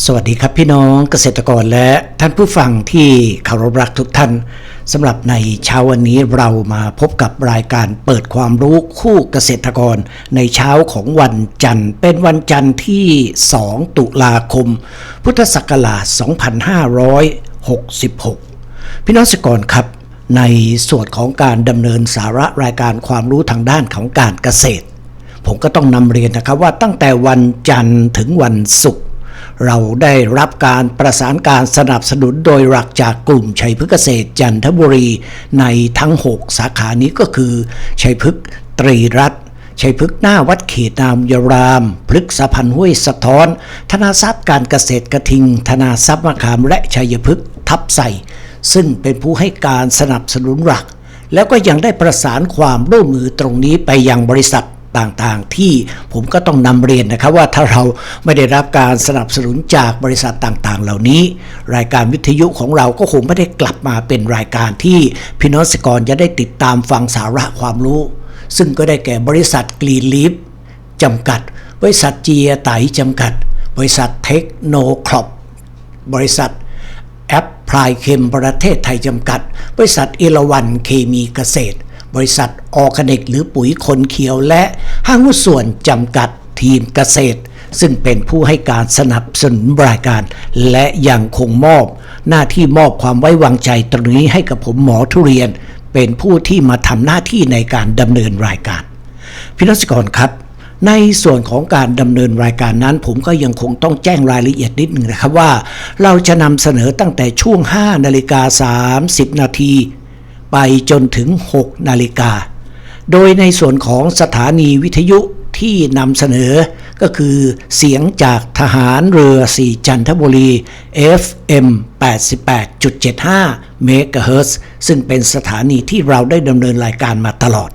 สวัสดีครับพี่น้องเกษตรกรและท่านผู้ฟังที่เคารพรักทุกท่านสำหรับในเช้าวันนี้เรามาพบกับรายการเปิดความรู้คู่เกษตรกร ในเช้าของวันจันทร์ เป็นวันจันทร์ที่ 2 ตุลาคม พุทธศักราช 2566 พี่น้องเกษตรกรครับ ในส่วนของการดำเนินสาระรายการความรู้ทางด้านของการเกษตร ผมก็ต้องนำเรียนนะครับว่าตั้งแต่วันจันทร์ถึงวันศุกร์ เราได้รับการประสานการสนับสนุนโดยหลักจากกลุ่มชัยพฤกษ์เกษตรจันทบุรีในทั้ง 6 สาขานี้ก็คือ ชัยพฤกษ์ตรีรัตน์ชัยพฤกษ์หน้าวัดเขตนามยราม พฤกษพันห้วยสะท้อน ธนาทรัพย์การเกษตรกระทิง ธนาทรัพย์มะขามและชัยพฤกษ์ทับใส่ซึ่งเป็นผู้ให้การสนับสนุนหลัก แล้วก็ยังได้ประสานความร่วมมือตรงนี้ไปยังบริษัท ต่างๆ ที่ผมก็ต้องนำเรียนนะครับว่าถ้าเราไม่ได้รับการสนับสนุนจากบริษัทต่างๆ เหล่านี้ รายการวิทยุของเราก็คงไม่ได้กลับมาเป็นรายการที่พี่น้องสกรจะได้ติดตามฟังสาระความรู้ ซึ่งก็ได้แก่บริษัทกรีนลีฟจำกัด บริษัทเจียไตจำกัด บริษัทเทคโนครอปบริษัทแอปพลายเคมประเทศไทยจำกัด บริษัทเอราวันเคมีเกษตร บริษัทออร์แกนิก หรือปุ๋ยคนเขียวและห้างหุ้นส่วนจำกัดทีมเกษตร ซึ่งเป็นผู้ให้การสนับสนุนรายการ และยังคงมอบ หน้าที่มอบความไว้วางใจตรงนี้ให้กับผมหมอทุเรียน เป็นผู้ที่มาทำหน้าที่ในการดำเนินรายการพี่นักกรครับในส่วนของการดำเนินรายการนั้น ผมก็ยังคงต้องแจ้งรายละเอียดนิดหนึ่งนะครับว่า เราจะนำเสนอตั้งแต่ช่วง 5 นาฬิกา 30 นาที ไปจนถึง 6 นาฬิกา โดยในส่วนของสถานีวิทยุที่นำเสนอก็คือเสียงจากทหารเรือ4จันทบุรี FM 88.75เมกะเฮิรตซ์ซึ่งเป็นสถานีที่เราได้ดำเนินรายการมาตลอด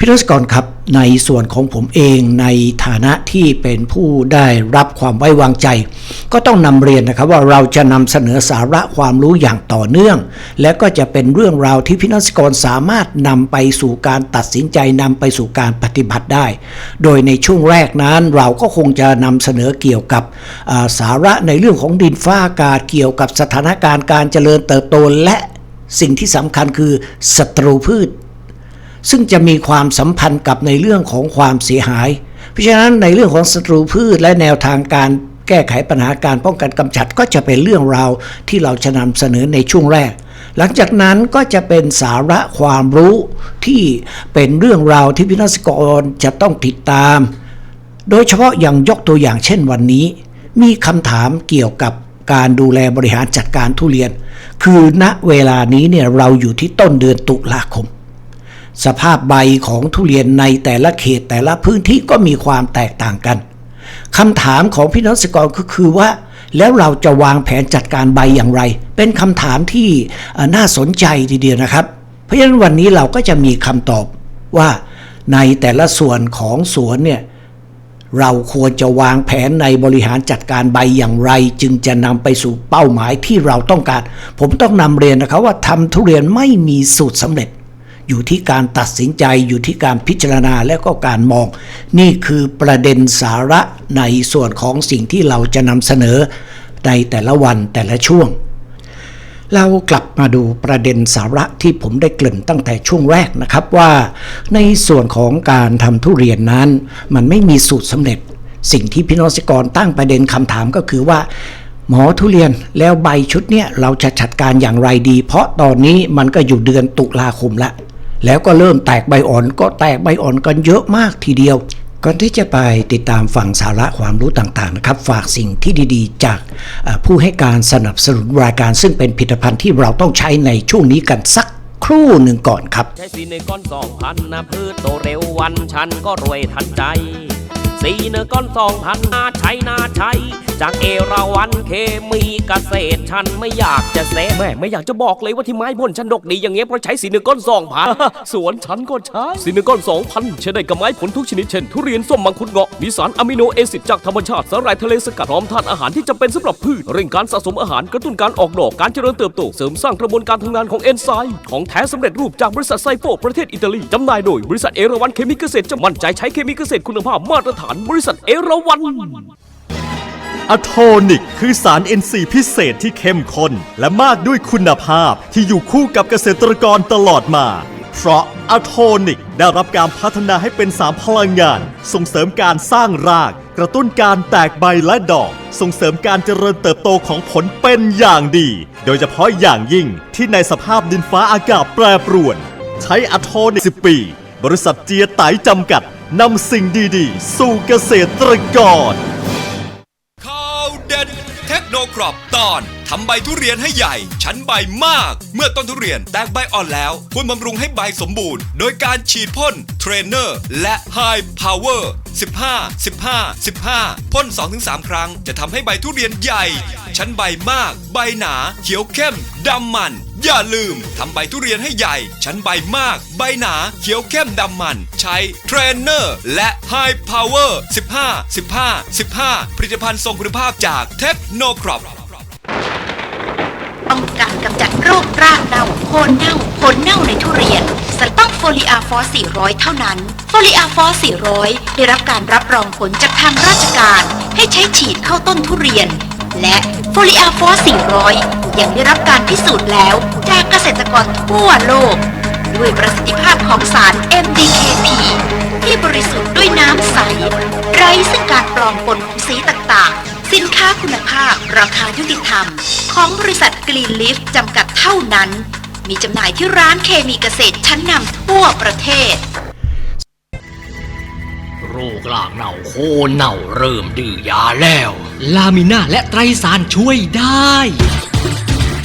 พี่รัศกรครับในส่วนของผมเองในฐานะที่เป็นผู้ได้รับความไว้วางใจ ก็ต้องนำเรียนนะครับว่าเราจะนำเสนอสาระความรู้อย่างต่อเนื่อง และก็จะเป็นเรื่องราวที่พี่นักกรสามารถนำไปสู่การตัดสินใจนำไปสู่การปฏิบัติได้ โดยในช่วงแรกนั้นเราก็คงจะนำเสนอเกี่ยวกับาสาระในเรื่องของดินฟ้าอากาศเกี่ยวกับสถานการณ์การเจริญเติบโตและสิ่งที่สำคัญคือศัตรูพืช ซึ่งจะมีความสัมพันธ์กับในเรื่องของความเสียหาย เพราะฉะนั้นในเรื่องของศัตรูพืชและแนวทางการแก้ไขปัญหาการป้องกันกำจัดก็จะเป็นเรื่องราวที่เราจะนำเสนอในช่วงแรก หลังจากนั้นก็จะเป็นสาระความรู้ที่เป็นเรื่องราวที่พินักกรจะต้องติดตาม โดยเฉพาะอย่างยกตัวอย่างเช่นวันนี้ มีคำถามเกี่ยวกับการดูแลบริหารจัดการทุเรียน คือณเวลานี้เนี่ยเราอยู่ที่ต้นเดือนตุลาคม สภาพใบของทุเรียนในแต่ละเขตแต่ละพื้นที่ก็มีความแตกต่างกันคำถามของพี่น้องเกษตรกรก็คือว่า แล้วเราจะวางแผนจัดการใบอย่างไร เป็นคำถามที่น่าสนใจทีเดียวนะครับ เพราะฉะนั้นวันนี้เราก็จะมีคำตอบว่าในแต่ละส่วนของสวนเนี่ยเราควรจะวางแผนในบริหารจัดการใบอย่างไร จึงจะนำไปสู่เป้าหมายที่เราต้องการ ผมต้องนำเรียนนะครับว่าทำทุเรียนไม่มีสูตรสำเร็จ อยู่ที่การตัดสินใจอยู่ที่การพิจารณาและก็การมอง นี่คือประเด็นสาระในส่วนของสิ่งที่เราจะนำเสนอในแต่ละวันแต่ละช่วง เรากลับมาดูประเด็นสาระที่ผมได้เกริ่นตั้งแต่ช่วงแรกนะครับว่า ในส่วนของการทำทุเรียนนั้น มันไม่มีสูตรสำเร็จ สิ่งที่พี่น้องเกษตรกรตั้งประเด็นคำถามก็คือว่าหมอทุเรียนแล้วใบชุดเนี้ยเราจะจัดการอย่างไรดี เพราะตอนนี้มันก็อยู่เดือนตุลาคมละ แล้วก็เริ่มแตกใบอ่อนก็แตกใบอ่อนกันเยอะมากทีเดียว ก่อนที่จะไปติดตามฟังสาระความรู้ต่างๆนะครับ ฝากสิ่งที่ดีๆ จากผู้ให้การสนับสนุนรายการซึ่งเป็นผลิตภัณฑ์ที่เราต้องใช้ในช่วงนี้กันสักครู่หนึ่งก่อนครับ ใช้สีในก้อนสองพันนะพืชโตเร็ววันฉันก็รวยทันใจ สีเนก้อนสองพันนาใช้นาใช้จากเอราวันเคมีเกษตรฉันไม่อยากจะเซแม่ไม่อยากจะบอกเลยว่าที่ไม้ผลฉันดกดีอย่างเงี้ยเพราะใช้สีเนก้อนสองพันสวนฉันก็ใช้สีเนก้อนสองพันใช้ได้กับไม้ผลทุกชนิดเช่นทุเรียนส้มมังคุดเงาะมีสารอะมิโนเอซิดจากธรรมชาติสาหร่ายทะเลสกัดพร้อมธาตุอาหารที่จำเป็นสำหรับพืชเร่งการสะสมอาหารกระตุ้นการออกดอกการเจริญเติบโตเสริมสร้างกระบวนการทำงานของเอนไซม์ของแท้สำเร็จรูปจากบริษัทไซโฟประเทศอิตาลีจำหน่ายโดยบริษัทเอราวันเคมีเกษตรจะมั่นใจใช้เคมีเกษตรคุณภาพมาตรฐานบริษัทเอราวันอะโทนิก คือสาร NC พิเศษที่เข้มข้นและมากด้วยคุณภาพที่อยู่คู่กับเกษตรกรตลอดมา เพราะอะโทนิกได้รับการพัฒนาให้เป็นสารพลังงาน ส่งเสริมการสร้างราก กระตุ้นการแตกใบและดอก ส่งเสริมการเจริญเติบโตของผลเป็นอย่างดี โดยเฉพาะอย่างยิ่งที่ในสภาพดินฟ้าอากาศแปรปรวน ใช้อะโทนิก10 ปี บริษัทเจียไตจำกัด นำสิ่งดีๆ สู่เกษตรกรข่าวเด็ดเทคโนครอปตอนทำใบทุเรียนให้ใหญ่ ชั้นใบมาก เมื่อต้นทุเรียนแตกใบอ่อนแล้วควรบำรุงให้ใบสมบูรณ์ โดยการฉีดพ่นเทรนเนอร์ และไฮพาวเวอร์15 15 15 พ่น 2-3 ครั้ง จะทำให้ใบทุเรียนใหญ่ ชั้นใบมาก ใบหนา เขียวเข้มดำมัน อย่าลืมทำใบทุเรียนให้ใหญ่ ชั้นใบมาก ใบหนาเขียวเข้มดำมัน ใช้เทรนเนอร์และไฮพาวเวอร์15 15 15 ผลิตภัณฑ์ทรงคุณภาพจากเทคโนครอปป้องกันกำจัดโรครากเน่าโคนเน่าผลเน่าในทุเรียนสต้องโฟลิอาฟอส400 เท่านั้น โฟลิอาฟอส400 ได้รับการรับรองผลจากทางราชการ ให้ใช้ฉีดเข้าต้นทุเรียน และโฟลิอาฟอส400 ยังได้รับการพิสูจน์แล้วจากเกษตรกรทั่วโลก ด้วยประสิทธิภาพของสาร MDKP ที่บริสุทธิ์ด้วยน้ำใส ไร้ซึ่งการปลอมปนของสีต่างๆ สินค้าคุณภาพราคายุติธรรม ของบริษัทกรีนลิฟจำกัดเท่านั้น มีจำหน่ายที่ร้านเคมีเกษตรชั้นนำทั่วประเทศ รคลากเน่าโคเน่าเริ่มดื้อยาแล้ว ลามิน่าและไตรสารช่วยได้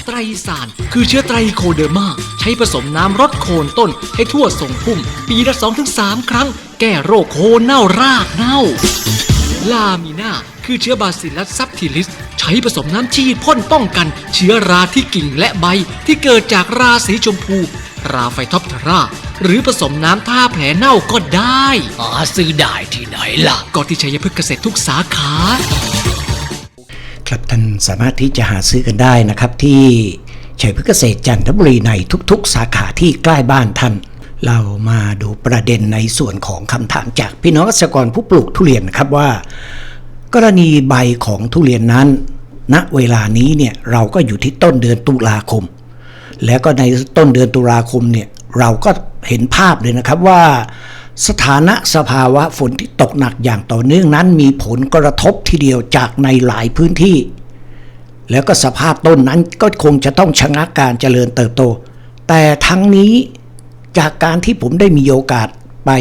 ไตรสารคือเชื้อไตรโคเดอร์มา ใช้ผสมน้ำรดโคนต้นให้ทั่วทรงพุ่ม ปีละ 2-3 ครั้ง แก้โรคโคเน่ารากเน่า ลามิน่าคือเชื้อบาซิลัสซับทิลิส ใช้ผสมน้ำฉีดพ่นป้องกัน เชื้อราที่กิ่งและใบที่เกิดจากราสีชมพู ราไฟท็อปเทราหรือผสมน้ำท่าแผลเน่าก็ได้หาซื้อได้ที่ไหนล่ะ ก็ที่ชัยพฤกษ์เกษตรทุกสาขา ครับท่านสามารถที่จะหาซื้อกันได้นะครับ ที่ชัยพฤกษ์เกษตรจันทบุรีในทุกๆ สาขาที่ใกล้บ้านท่าน เรามาดูประเด็นในส่วนของคำถามจากพี่น้องเกษตรกรผู้ปลูกทุเรียนนะครับว่า กรณีใบของทุเรียนนั้น ณเวลานี้เนี่ยเราก็อยู่ที่ต้นเดือนตุลาคม แล้วก็ในต้นเดือนตุลาคมเนี่ยเราก็เห็นภาพเลยนะครับว่า สถานะสภาวะฝนที่ตกหนักอย่างต่อเนื่องนั้น มีผลกระทบทีเดียวจากในหลายพื้นที่ แล้วก็สภาพต้นนั้นก็คงจะต้องชะงักการเจริญเติบโต แต่ทั้งนี้จากการที่ผมได้มีโอกาสไป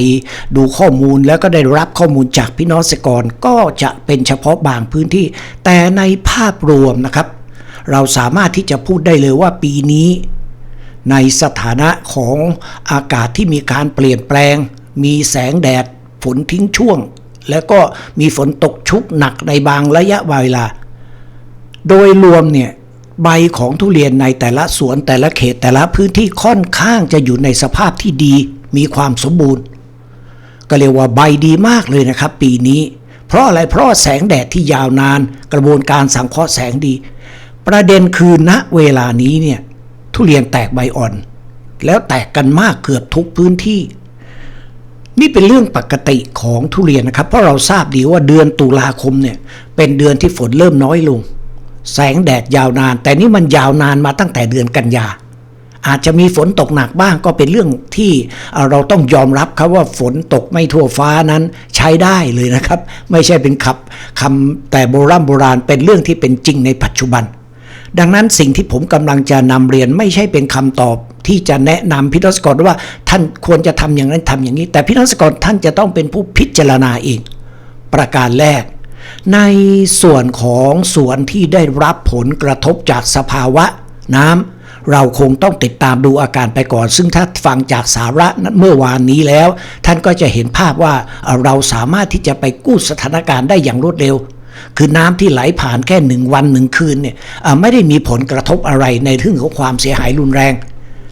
ดูข้อมูลแล้วก็ได้รับข้อมูลจากพี่น้องเกษตรกรก็จะเป็นเฉพาะบางพื้นที่ แต่ในภาพรวมนะครับ เราสามารถที่จะพูดได้เลยว่าปีนี้ ในสถานะของอากาศที่มีการเปลี่ยนแปลง มีแสงแดด ฝนทิ้งช่วง แล้วก็มีฝนตกชุกหนักในบางระยะเวลา โดยรวมเนี่ยใบของทุเรียนในแต่ละสวนแต่ละเขตแต่ละพื้นที่ค่อนข้างจะอยู่ในสภาพที่ดี มีความสมบูรณ์ ก็เรียกว่าใบดีมากเลยนะครับ ปีนี้ เพราะอะไรเพราะแสงแดดที่ยาวนาน กระบวนการสังเคราะห์แสงดี ประเด็นคือณเวลานี้เนี่ยทุเรียนแตกใบอ่อน แล้วแตกกันมากเกือบทุกพื้นที่ นี่เป็นเรื่องปกติของทุเรียนนะครับ เพราะเราทราบดีว่าเดือนตุลาคมเนี่ยเป็นเดือนที่ฝนเริ่มน้อยลง แสงแดดยาวนาน แต่นี่มันยาวนานมาตั้งแต่เดือนกันยาอาจจะมีฝนตกหนักบ้างก็เป็นเรื่องที่เอ่อเราต้องยอมรับครับว่าฝนตกไม่ทั่วฟ้านั้นใช้ได้เลยนะครับ ไม่ใช่เป็นคำคำแต่โบราณโบราณเป็นเรื่องที่เป็นจริงในปัจจุบัน ดังนั้นสิ่งที่ผมกำลังจะนำเรียนไม่ใช่เป็นคำตอบที่จะแนะนำพี่นักสกรว่าท่านควรจะทำอย่างนั้นทำอย่างนี้ แต่พี่นักสกรท่านจะต้องเป็นผู้พิจารณาเอง ประการแรก ในส่วนของสวนที่ได้รับผลกระทบจากสภาวะน้ำเราคงต้องติดตามดูอาการไปก่อน ซึ่งถ้าฟังจากสาระนั้นเมื่อวานนี้แล้ว ท่านก็จะเห็นภาพว่าเราสามารถที่จะไปกู้สถานการณ์ได้อย่างรวดเร็ว คือน้ำที่ไหลผ่านแค่หนึ่งวันหนึ่งคืนเนี่ยไม่ได้มีผลกระทบอะไรในเรื่องของความเสียหายรุนแรง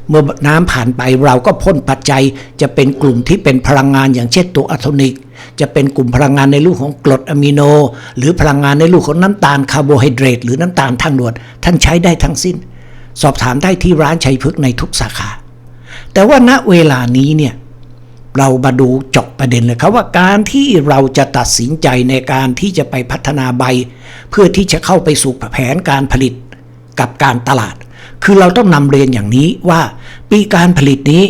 เมื่อน้ำผ่านไปเราก็พ่นปัจจัย จะเป็นกลุ่มที่เป็นพลังงานอย่างเช่นตัวอะโทนิก จะเป็นกลุ่มพลังงานในรูปของกรดอะมิโน หรือพลังงานในรูปของน้ำตาลคาร์โบไฮเดรตหรือน้ำตาลทางด่วนท่านใช้ได้ทั้งสิ้น สอบถามได้ที่ร้านชัยพฤกษ์ในทุกสาขา แต่ว่าณเวลานี้เนี่ย เรามาดูจาะประเด็นเลยครับว่าการที่เราจะตัดสินใจในการที่จะไปพัฒนาใบ เพื่อที่จะเข้าไปสู่แผนการผลิตกับการตลาด คือเราต้องนำเรียนอย่างนี้ว่าปีการผลิตนี้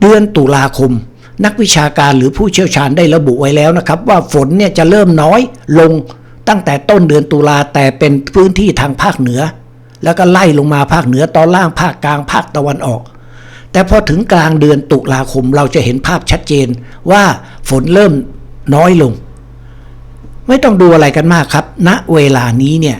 เดือนตุลาคม นักวิชาการหรือผู้เชี่ยวชาญได้ระบุไว้แล้วนะครับ ว่าฝนเนี่ยจะเริ่มน้อยลงตั้งแต่ต้นเดือนตุลาแต่เป็นพื้นที่ทางภาคเหนือ แล้วก็ไล่ลงมาภาคเหนือตอนล่างภาคกลางภาคตะวันออก แต่พอถึงกลางเดือนตุลาคมเราจะเห็นภาพชัดเจนว่าฝนเริ่มน้อยลง ไม่ต้องดูอะไรกันมากครับณเวลานี้เนี่ย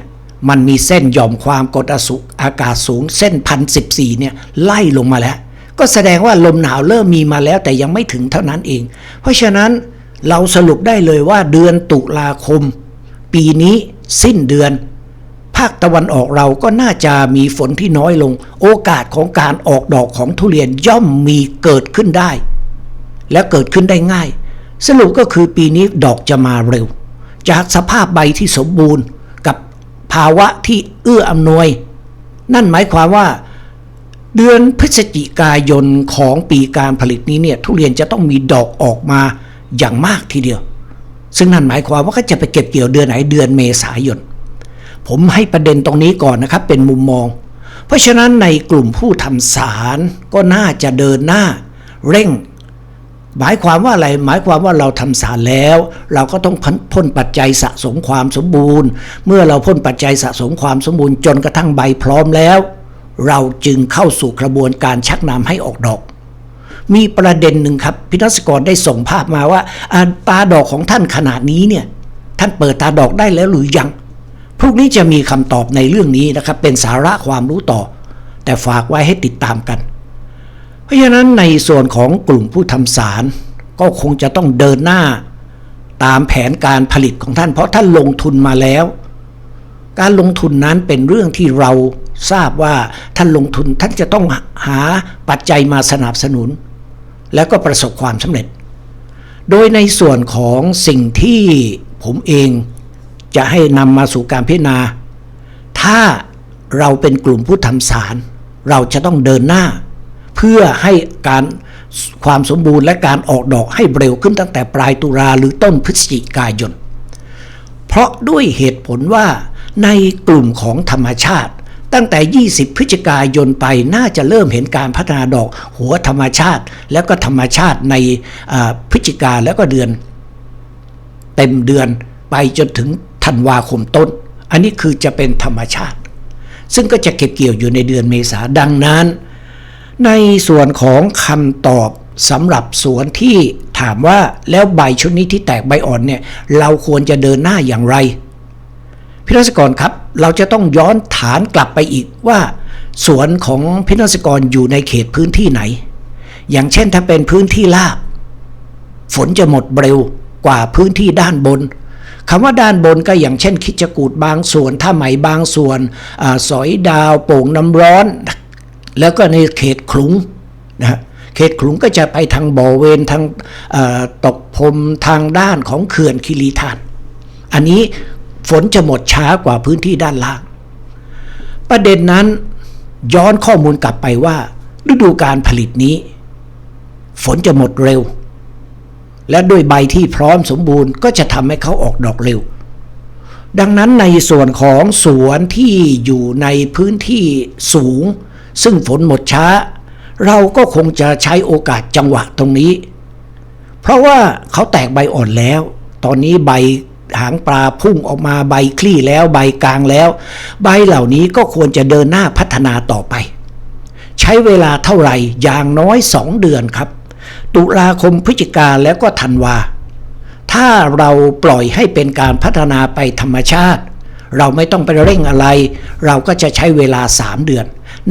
มันมีเส้นหย่อมความกดอสุอากาศสูง เส้นพันสิบสี่เนี่ยไล่ลงมาแล้ว ก็แสดงว่าลมหนาวเริ่มมีมาแล้วแต่ยังไม่ถึงเท่านั้นเอง เพราะฉะนั้นเราสรุปได้เลยว่าเดือนตุลาคม ปีนี้สิ้นเดือน ภาคตะวันออกเราก็น่าจะมีฝนที่น้อยลง โอกาสของการออกดอกของทุเรียนย่อมมีเกิดขึ้นได้ และเกิดขึ้นได้ง่าย สรุปก็คือปีนี้ดอกจะมาเร็ว จากสภาพใบที่สมบูรณ์กับภาวะที่เอื้ออำนวย นั่นหมายความว่า เดือนพฤศจิกายนของปีการผลิตนี้เนี่ยทุเรียนจะต้องมีดอกออกมาอย่างมากทีเดียว ซึ่งนั่นหมายความว่าก็จะไปเก็บเกี่ยวเดือนไหนเดือนเมษายน ผมให้ประเด็นตรงนี้ก่อนนะครับเป็นมุมมอง เพราะฉะนั้นในกลุ่มผู้ทำสารก็น่าจะเดินหน้า เร่ง หมายความว่าอะไร หมายความว่าเราทำสารแล้ว เราก็ต้องพ้นพ่นปัจจัยสะสมความสมบูรณ์ เมื่อเราพ่นปัจจัยสะสมความสมบูรณ์จนกระทั่งใบพร้อมแล้ว เราจึงเข้าสู่กระบวนการชักนำให้ออกดอกมีประเด็นหนึ่งครับพิทักษกรได้ส่งภาพมาว่าตาดอกของท่านขนาดนี้เนี่ย ท่านเปิดตาดอกได้แล้วหรือยัง พรุ่งนี้จะมีคำตอบในเรื่องนี้นะครับ เป็นสาระความรู้ต่อ แต่ฝากไว้ให้ติดตามกัน เพราะฉะนั้นในส่วนของกลุ่มผู้ทำสาร ก็คงจะต้องเดินหน้า ตามแผนการผลิตของท่าน เพราะท่านลงทุนมาแล้ว การลงทุนนั้นเป็นเรื่องที่เราทราบว่าท่านลงทุนท่านจะต้องหาปัจจัยมาสนับสนุน แล้วก็ประสบความสำเร็จ โดยในส่วนของสิ่งที่ผมเอง จะให้นำมาสู่การพิจารณา ถ้าเราเป็นกลุ่มผู้ทำสาร เราจะต้องเดินหน้า เพื่อให้การความสมบูรณ์และการออกดอกให้เร็วขึ้นตั้งแต่ปลายตุลาหรือต้นพฤศจิกายน เพราะด้วยเหตุผลว่าในกลุ่มของธรรมชาติ ตั้งแต่ 20 พฤศจิกายนไปน่าจะเริ่มเห็นการพัฒนาดอกหัวธรรมชาติ แล้วก็ธรรมชาติในพฤศจิกาแล้วก็เดือน เต็มเดือนไปจนถึง ธันวาคมต้น อันนี้คือจะเป็นธรรมชาติ ซึ่งก็จะเก็บเกี่ยวอยู่ในเดือนเมษาดังนั้น ในส่วนของคำตอบสำหรับสวนที่ถามว่าแล้วใบชุดนี้ที่แตกใบอ่อนเนี่ยเราควรจะเดินหน้าอย่างไรพิรัศกรครับ เราจะต้องย้อนฐานกลับไปอีกว่า สวนของพิรัศกรอยู่ในเขตพื้นที่ไหน อย่างเช่นถ้าเป็นพื้นที่ลาบ ฝนจะหมดเร็วกว่าพื้นที่ด้านบน คำว่าด้านบนก็อย่างเช่น คิจกูดบางส่วนท่าไหมบางส่วนอสอยดาวโป่งน้ำร้อน แล้วก็ในเขตขลุงนะฮะเขตขลุงก็จะไปทางบ่อเวนทางตกพรมทางด้านของเขื่อนคิริทานอันนี้ฝนจะหมดช้ากว่าพื้นที่ด้านล่าง ประเด็นนั้นย้อนข้อมูลกลับไปว่า ฤดูการผลิตนี้ ฝนจะหมดเร็ว และด้วยใบที่พร้อมสมบูรณ์ก็จะทำให้เขาออกดอกเร็ว ดังนั้นในส่วนของสวนที่อยู่ในพื้นที่สูง ซึ่งฝนหมดช้า เราก็คงจะใช้โอกาสจังหวะตรงนี้ เพราะว่าเขาแตกใบอ่อนแล้ว ตอนนี้ใบหางปลาพุ่งออกมาใบคลี่แล้วใบกลางแล้ว ใบเหล่านี้ก็ควรจะเดินหน้าพัฒนาต่อไป ใช้เวลาเท่าไหร่อย่างน้อย 2 เดือนครับ ตุลาคมพฤศจิกาแล้วก็ธันวา ถ้าเราปล่อยให้เป็นการพัฒนาไปธรรมชาติ เราไม่ต้องไปเร่งอะไร เราก็จะใช้เวลา 3 เดือน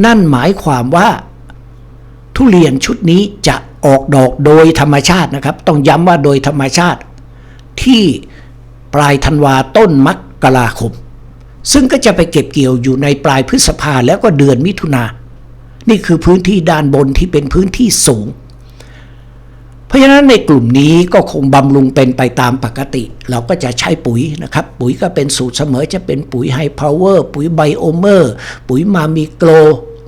นั่นหมายความว่าทุเรียนชุดนี้จะออกดอกโดยธรรมชาตินะครับ ต้องย้ำว่าโดยธรรมชาติ ที่ปลายธันวาต้นมกราคม ซึ่งก็จะไปเก็บเกี่ยวอยู่ในปลายพฤษภาแล้วก็เดือนมิถุนานี่คือพื้นที่ด้านบนที่เป็นพื้นที่สูง เพราะฉะนั้นในกลุ่มนี้ก็คงบำรุงเป็นไปตามปกติ เราก็จะใช้ปุ๋ยนะครับ ปุ๋ยก็เป็นสูตรเสมอจะเป็นปุ๋ยไฮพาวเวอร์ปุ๋ยไบโอเมอร์ปุ๋ยมามิโกร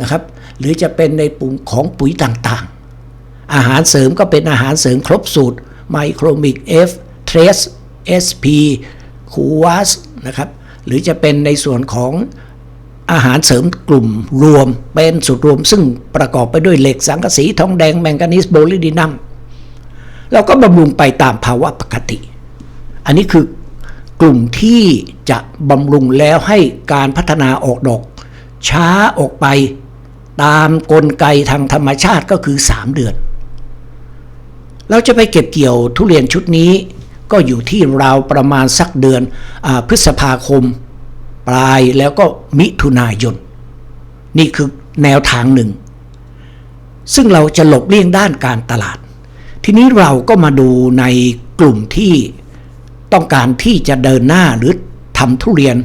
นะครับ หรือจะเป็นในปุ่มของปุ๋ยต่างๆ อาหารเสริมก็เป็นอาหารเสริมครบสูตรไมโครมิก F t r a c e SP คูวัสนะครับหรือจะเป็นในส่วนของอาหารเสริมกลุ่มรวมเป็นสูตรรวมซึ่งประกอบไปด้วยเหล็กสังกะสีทองแดงแมงกานีสโบลิดินัม เราก็บำรุงไปตามภาวะปกติ อันนี้คือกลุ่มที่จะบำรุงแล้วให้การพัฒนาออกดอก ช้าออกไปตามกลไกทางธรรมชาติก็คือ 3 เดือน เราจะไปเก็บเกี่ยวทุเรียนชุดนี้ก็อยู่ที่ราวประมาณสักเดือนอพฤษภาคม ปลายแล้วก็มิถุนายน นี่คือแนวทางหนึ่ง ซึ่งเราจะหลบเลี่ยงด้านการตลาด ทีนี้เราก็มาดูในกลุ่มที่ต้องการที่จะเดินหน้าหรือทำทุเรียน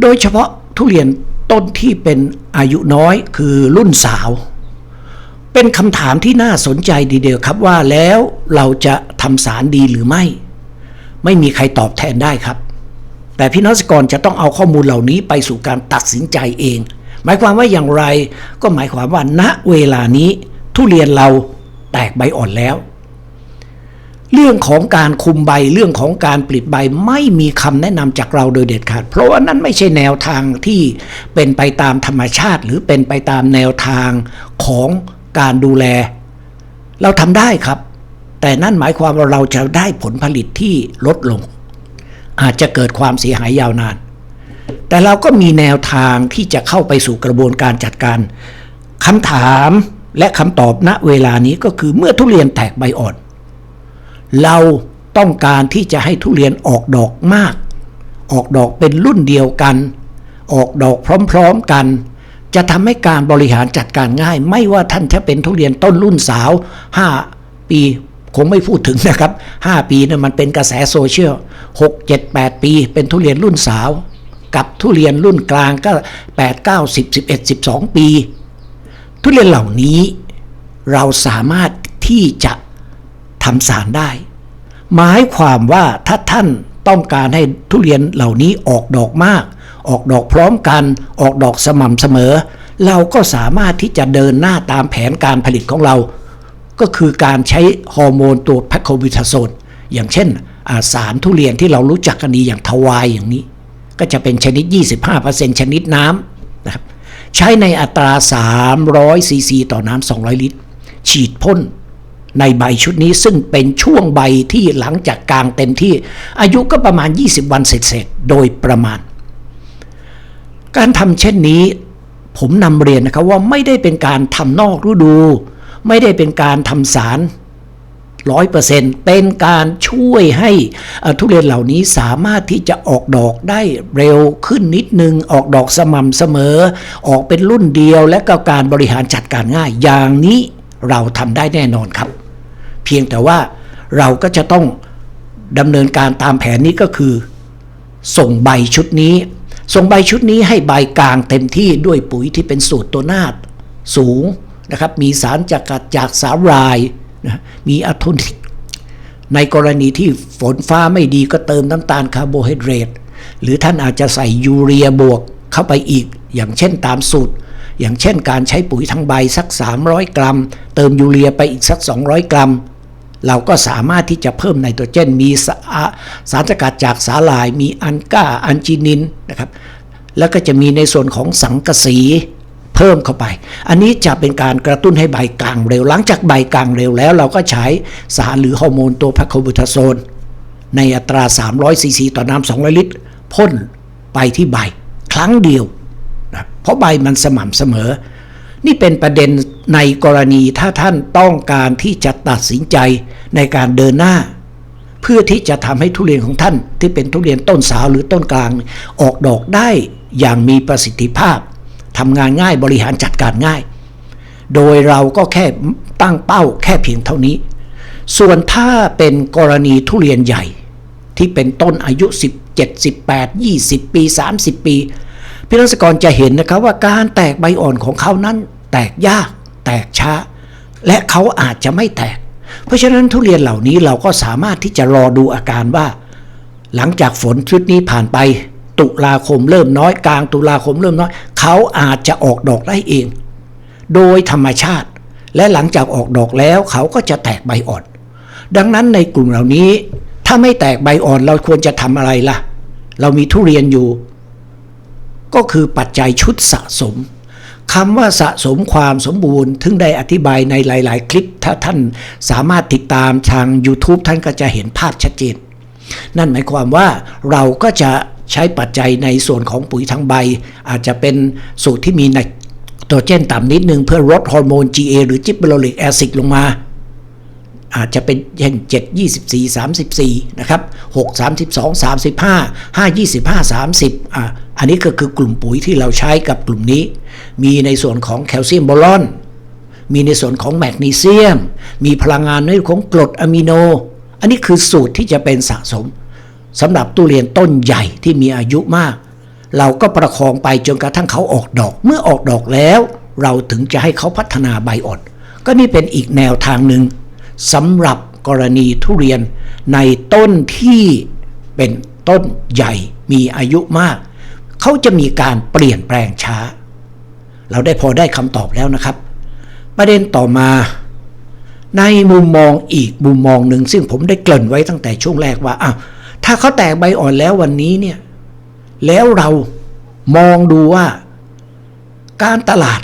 โดยเฉพาะทุเรียนต้นที่เป็นอายุน้อยคือรุ่นสาว เป็นคำถามที่น่าสนใจดีเดียวครับว่าแล้วเราจะทำสารดีหรือไม่ ไม่มีใครตอบแทนได้ครับ แต่พี่น้องเกษตรกรจะต้องเอาข้อมูลเหล่านี้ไปสู่การตัดสินใจเอง หมายความว่าอย่างไรก็หมายความว่าณเวลานี้ทุเรียนเรา แตกใบอ่อนแล้ว เรื่องของการคุมใบเรื่องของการปลิดใบไม่มีคำแนะนำจากเราโดยเด็ดขาด เพราะว่านั้นไม่ใช่แนวทางที่เป็นไปตามธรรมชาติ หรือเป็นไปตามแนวทางของการดูแล เราทำได้ครับ แต่นั่นหมายความว่าเราจะได้ผลผลิตที่ลดลง อาจจะเกิดความเสียหายยาวนาน แต่เราก็มีแนวทางที่จะเข้าไปสู่กระบวนการจัดการคำถาม และคำตอบณเวลานี้ก็คือเมื่อทุเรียนแตกใบอ่อน เราต้องการที่จะให้ทุเรียนออกดอกมาก ออกดอกเป็นรุ่นเดียวกัน ออกดอกพร้อมๆกัน จะทำให้การบริหารจัดการง่าย ไม่ว่าท่านจะเป็นทุเรียนต้นรุ่นสาว 5 ปีคงไม่พูดถึงนะครับ 5 ปีเนี่ยมันเป็นกระแสโซเชียล6 7 8 ปีเป็นทุเรียนรุ่นสาว กับทุเรียนรุ่นกลางก็ 8 9 10 11 12 ปี ทุเรียนเหล่านี้ เราสามารถที่จะทำสารได้ หมายความว่าถ้าท่านต้องการให้ทุเรียนเหล่านี้ออกดอกมาก ออกดอกพร้อมกัน ออกดอกสม่ำเสมอ เราก็สามารถที่จะเดินหน้าตามแผนการผลิตของเรา ก็คือการใช้ฮอร์โมนตัวแพคโคบิทาโซนอย่างเช่นาสารทุเรียนที่เรารู้จักกันดีอย่างทวายอย่างนี้ ก็จะเป็นชนิด 25%ชนิดน้ำนะครับ ใช้ในอัตรา 300 ซีซีต่อน้ำ 200 ลิตร ฉีดพ่นในใบชุดนี้ซึ่งเป็นช่วงใบที่หลังจากกลางเต็มที่ อายุก็ประมาณ 20 วันเสร็จๆโดยประมาณ การทำเช่นนี้ ผมนำเรียนนะครับว่าไม่ได้เป็นการทำนอกฤดู ไม่ได้เป็นการทำสาร ร้อยเปอร์เซ็นต์เป็นการช่วยให้ทุเรียนเหล่านี้สามารถที่จะออกดอกได้เร็วขึ้นนิดนึง ออกดอกสม่ำเสมอ ออกเป็นรุ่นเดียวและก็การบริหารจัดการง่าย อย่างนี้เราทำได้แน่นอนครับ เพียงแต่ว่าเราก็จะต้องดำเนินการตามแผนนี้ก็คือ ส่งใบชุดนี้ ส่งใบชุดนี้ให้ใบกลางเต็มที่ด้วยปุ๋ยที่เป็นสูตรตัวนาดสูงนะครับ มีสารจากกัดจากสาหราย นะมีอะโทนิก ในกรณีที่ฝนฟ้าไม่ดีก็เติมน้ำตาลคาร์โบไฮเดรตหรือท่านอาจจะใส่ยูเรียบวกเข้าไปอีก อย่างเช่นตามสูตร อย่างเช่นการใช้ปุ๋ยทั้งใบสัก 300 กรัม เติมยูเรียไปอีกสัก 200 กรัม เราก็สามารถที่จะเพิ่มไนโตรเจน มีสาสารสกัดจากสาหร่าย มีอันก้าอันจินินนะครับแล้วก็จะมีในส่วนของสังกะสี เพิ่มเข้าไป อันนี้จะเป็นการกระตุ้นให้ใบกลางเร็ว หลังจากใบกลางเร็วแล้ว เราก็ใช้สารหรือฮอร์โมนตัวพาโคบูทาโซน ในอัตรา 300ซีซีต่อน้ำ200 ลิตรพ่นไปที่ใบครั้งเดียวนะเพราะใบมันสม่ำเสมอ นี่เป็นประเด็นในกรณีถ้าท่านต้องการที่จะตัดสินใจในการเดินหน้า เพื่อที่จะทำให้ทุเรียนของท่านที่เป็นทุเรียนต้นสาวหรือต้นกลางออกดอกได้อย่างมีประสิทธิภาพ ทำงานง่ายบริหารจัดการง่าย โดยเราก็แค่ตั้งเป้าแค่เพียงเท่านี้ ส่วนถ้าเป็นกรณีทุเรียนใหญ่ ที่เป็นต้นอายุ 17 18 20 ปี 30 ปีพี่รัศกรจะเห็นนะครับว่าการแตกใบอ่อนของเขานั้น แตกยาก แตกช้า และเขาอาจจะไม่แตก เพราะฉะนั้นทุเรียนเหล่านี้เราก็สามารถที่จะรอดูอาการว่า หลังจากฝนชุดนี้ผ่านไป ตุลาคมเริ่มน้อยกลางตุลาคมเริ่มน้อย เขาอาจจะออกดอกได้เอง โดยธรรมชาติ และหลังจากออกดอกแล้วเขาก็จะแตกใบอ่อน ดังนั้นในกลุ่มเหล่านี้ ถ้าไม่แตกใบอ่อนเราควรจะทำอะไรล่ะ เรามีทุเรียนอยู่ ก็คือปัจจัยชุดสะสมคำว่าสะสมความสมบูรณ์ ถึงได้อธิบายในหลาย ๆ คลิป ถ้าท่านสามารถติดตามทาง YouTube ท่านก็จะเห็นภาพชัดเจน นั่นหมายความว่าเราก็จะ ใช้ปัจจัยในส่วนของปุ๋ยทางใบ อาจจะเป็นสูตรที่มีไนโตรเจนต่ำนิดนึงเพื่อลดฮอร์โมน GA หรือจิบเบโรลิกแอซิดลงมาอาจจะเป็นเช่น7 24 34 นะครับ 6 32 35 5 25 30อะอันนี้ก็คือกลุ่มปุ๋ยที่เราใช้กับกลุ่มนี้ มีในส่วนของแคลเซียมบอลอน มีในส่วนของแมกนีเซียม มีพลังงานในของกรดอะมิโน อันนี้คือสูตรที่จะเป็นสะสม สำหรับตุเรียนต้นใหญ่ที่มีอายุมาก เราก็ประคองไปจนกระทั่งเขาออกดอก เมื่อออกดอกแล้ว เราถึงจะให้เขาพัฒนาใบอ่อน ก็นี่เป็นอีกแนวทางหนึ่งสำหรับกรณีทุเรียนในต้นที่เป็นต้นใหญ่มีอายุมาก เขาจะมีการเปลี่ยนแปลงช้า เราได้พอได้คำตอบแล้วนะครับ ประเด็นต่อมา ในมุมมองอีกมุมมองหนึ่งซึ่งผมได้เกริ่นไว้ตั้งแต่ช่วงแรกว่าอ้าว ถ้าเขาแตกใบอ่อนแล้ววันนี้เนี่ย แล้วเรามองดูว่า การตลาด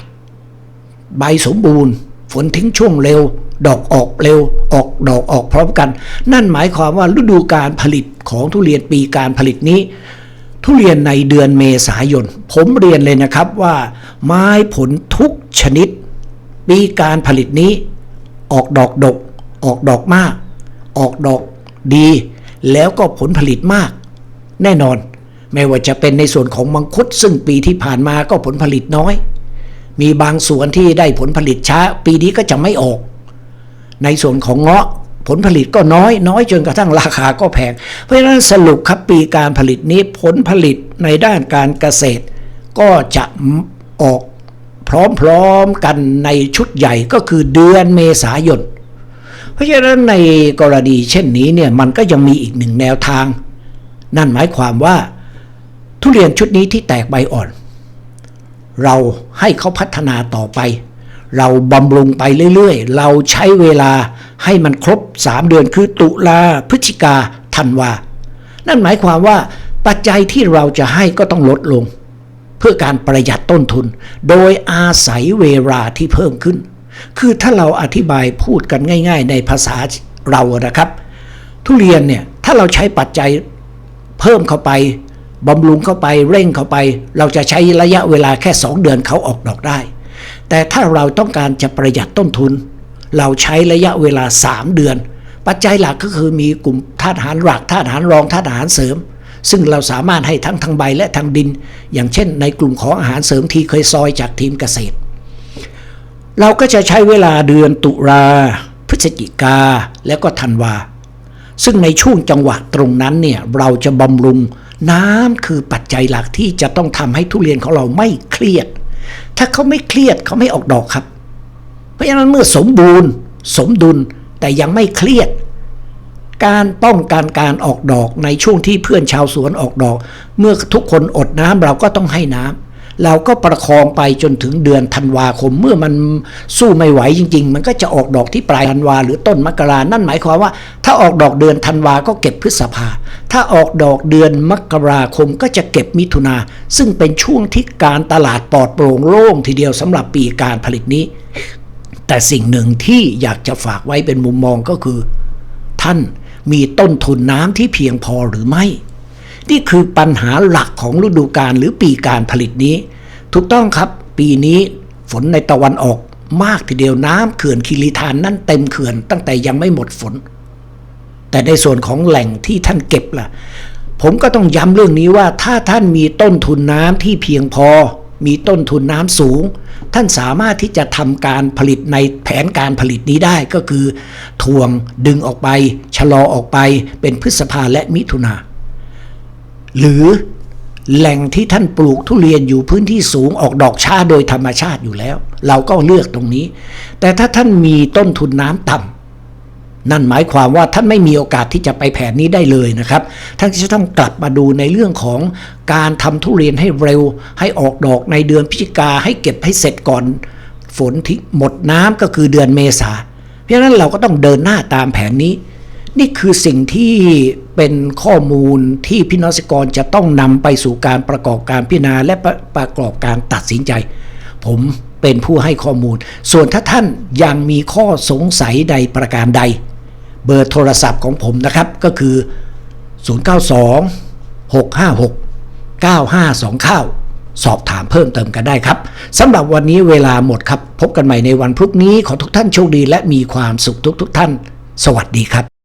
ใบสมบูรณ์ ฝนทิ้งช่วงเร็ว ดอกออกเร็ว ออกดอกออกพร้อมกัน นั่นหมายความว่าฤดูการผลิตของทุเรียนปีการผลิตนี้ ทุเรียนในเดือนเมษายน ผมเรียนเลยนะครับว่า ไม้ผลทุกชนิด ปีการผลิตนี้ ออกดอกดก ออกดอกมาก ออกดอกดี แล้วก็ผลผลิตมาก แน่นอน ไม่ว่าจะเป็นในส่วนของมังคุดซึ่งปีที่ผ่านมาก็ผลผลิตน้อย มีบางสวนที่ได้ผลผลิตช้า ปีนี้ก็จะไม่ออก ในส่วนของเงาะผลผลิตก็น้อย น้อยจนกระทั่งราคาก็แพง เพราะฉะนั้นสรุปครับปีการผลิตนี้ผลผลิตในด้านการเกษตร ก็จะออกพร้อมๆกันในชุดใหญ่ก็คือเดือนเมษายน เพราะฉะนั้นในกรณีเช่นนี้เนี่ยมันก็ยังมีอีกหนึ่งแนวทาง นั่นหมายความว่าทุเรียนชุดนี้ที่แตกใบอ่อน เราให้เขาพัฒนาต่อไป เราบำรุงไปเรื่อยๆ เราใช้เวลาให้มันครบ 3 เดือนคือตุลาพฤศจิกาธันวา นั่นหมายความว่าปัจจัยที่เราจะให้ก็ต้องลดลง เพื่อการประหยัดต้นทุน โดยอาศัยเวลาที่เพิ่มขึ้น คือถ้าเราอธิบายพูดกันง่าย ๆ ในภาษาเรานะครับ ทุเรียนเนี่ยถ้าเราใช้ปัจจัยเพิ่มเข้าไปบำรุงเข้าไปเร่งเข้าไป เราจะใช้ระยะเวลาแค่ 2 เดือนเขาออกดอกได้ แต่ถ้าเราต้องการจะประหยัดต้นทุน เราใช้ระยะเวลา 3 เดือน ปัจจัยหลักก็คือมีกลุ่มธาตุอาหารหลักธาตุอาหารรองธาตุอาหารเสริม ซึ่งเราสามารถให้ทั้งทางใบและทางดิน อย่างเช่น ในกลุ่มของอาหารเสริมที่เคยซอยจากทีมเกษตร เราก็จะใช้เวลาเดือนตุลาพฤศจิกาแล้วก็ธันวา ซึ่งในช่วงจังหวะตรงนั้นเนี่ยเราจะบำรุงน้ำคือปัจจัยหลักที่จะต้องทำให้ทุเรียนของเราไม่เครียด ถ้าเขาไม่เครียดเขาไม่ออกดอกครับ เพราะฉะนั้นเมื่อสมบูรณ์ สมดุลแต่ยังไม่เครียด การป้องกันการออกดอกในช่วงที่เพื่อนชาวสวนออกดอก เมื่อทุกคนอดน้ำเราก็ต้องให้น้ำ เราก็ประคองไปจนถึงเดือนธันวาคม เมื่อมันสู้ไม่ไหวจริง ๆ มันก็จะออกดอกที่ปลายธันวาหรือต้นมกรานั่นหมายความว่า ถ้าออกดอกเดือนธันวาก็เก็บพฤษภา ถ้าออกดอกเดือนมกราคมก็จะเก็บมิถุนาซึ่งเป็นช่วงที่การตลาดปลอดโปร่งโล่งทีเดียวสำหรับปีการผลิตนี้ แต่สิ่งหนึ่งที่อยากจะฝากไว้เป็นมุมมองก็คือ ท่านมีต้นทุนน้ำที่เพียงพอหรือไม่ นี่คือปัญหาหลักของฤดูกาลหรือปีการผลิตนี้ ถูกต้องครับ ปีนี้ฝนในตะวันออกมากทีเดียวน้ำเขื่อนคิริธานนั่นเต็มเขื่อนตั้งแต่ยังไม่หมดฝน แต่ในส่วนของแหล่งที่ท่านเก็บล่ะ ผมก็ต้องย้ำเรื่องนี้ว่าถ้าท่านมีต้นทุนน้ำที่เพียงพอ มีต้นทุนน้ำสูง ท่านสามารถที่จะทำการผลิตในแผนการผลิตนี้ได้ก็คือทวงดึงออกไป ชะลอออกไปเป็นพฤษภาและมิถุนา หรือแหล่งที่ท่านปลูกทุเรียนอยู่พื้นที่สูงออกดอกช้าโดยธรรมชาติอยู่แล้ว เราก็เลือกตรงนี้ แต่ถ้าท่านมีต้นทุนน้ำต่ำนั่นหมายความว่าท่านไม่มีโอกาสที่จะไปแผนนี้ได้เลยนะครับ ท่านจะต้องกลับมาดูในเรื่องของการทำทุเรียนให้เร็ว ให้ออกดอกในเดือนพฤศจิกาให้เก็บให้เสร็จก่อน ฝนที่หมดน้ำก็คือเดือนเมษาเพราะฉะนั้นเราก็ต้องเดินหน้าตามแผนนี้ นี่คือสิ่งที่เป็นข้อมูลที่พี่น้องเกรกรจะต้องนำไปสู่การประกอบการพิจารณาและประประกอบการตัดสินใจ ผมเป็นผู้ให้ข้อมูล ส่วนถ้าท่านยังมีข้อสงสัยใดประการใด เบอร์โทรศัพท์ของผมนะครับก็คือ 092 656 9529 สอบถามเพิ่มเติมกันได้ครับสำหรับวันนี้เวลาหมดครับ พบกันใหม่ในวันพรุ่งนี้ขอทุกท่านโชคดีและมีความสุขทุกๆทท่าน สวัสดีครับ